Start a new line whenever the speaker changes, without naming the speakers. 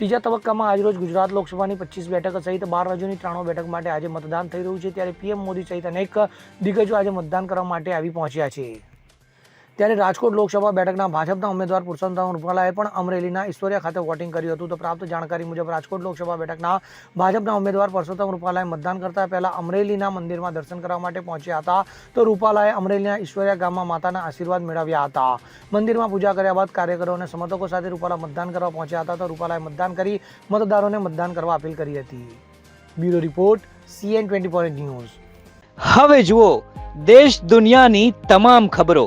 ત્રીજા તબક્કામાં આજરોજ ગુજરાત લોકસભાની પચીસ બેઠક સહિત બાર રાજ્યોની ત્રાણું બેઠક માટે આજે મતદાન થઈ રહ્યું છે. ત્યારે પીએમ મોદી સહિત અનેક દિગ્ગજો આજે મતદાન કરવા માટે આવી પહોંચ્યા છે. ત્યારે રાજકોટ લોકસભા બેઠકના ભાજપના ઉમેદવાર પુરુષોત્તમ રૂપાલાએ પણ અમરેલીના ઈશ્વરિયા ખાતે વોટિંગ કર્યું હતું. તો પ્રાપ્ત જાણકારી મુજબ રાજકોટ લોકસભા બેઠકના ભાજપના ઉમેદવાર પુરુષોત્તમ રૂપાલાએ મતદાન કરતા પહેલા અમરેલીના મંદિરમાં દર્શન કરવા માટે પહોંચ્યા હતા. તો રૂપાલાએ અમરેલીના ઈશ્વરિયા ગામમાં માતાના આશીર્વાદ મેળવ્યા હતા. મંદિરમાં પૂજા કર્યા બાદ કાર્યકરો અને સમર્થકો સાથે રૂપાલા મતદાન કરવા પહોંચ્યા હતા. તો રૂપાલાએ મતદાન કરી મતદારોને મતદાન કરવા અપીલ કરી હતી. Bureau report CN twenty news
હવે જુઓ, દેશ દુનિયાની તમામ ખબરો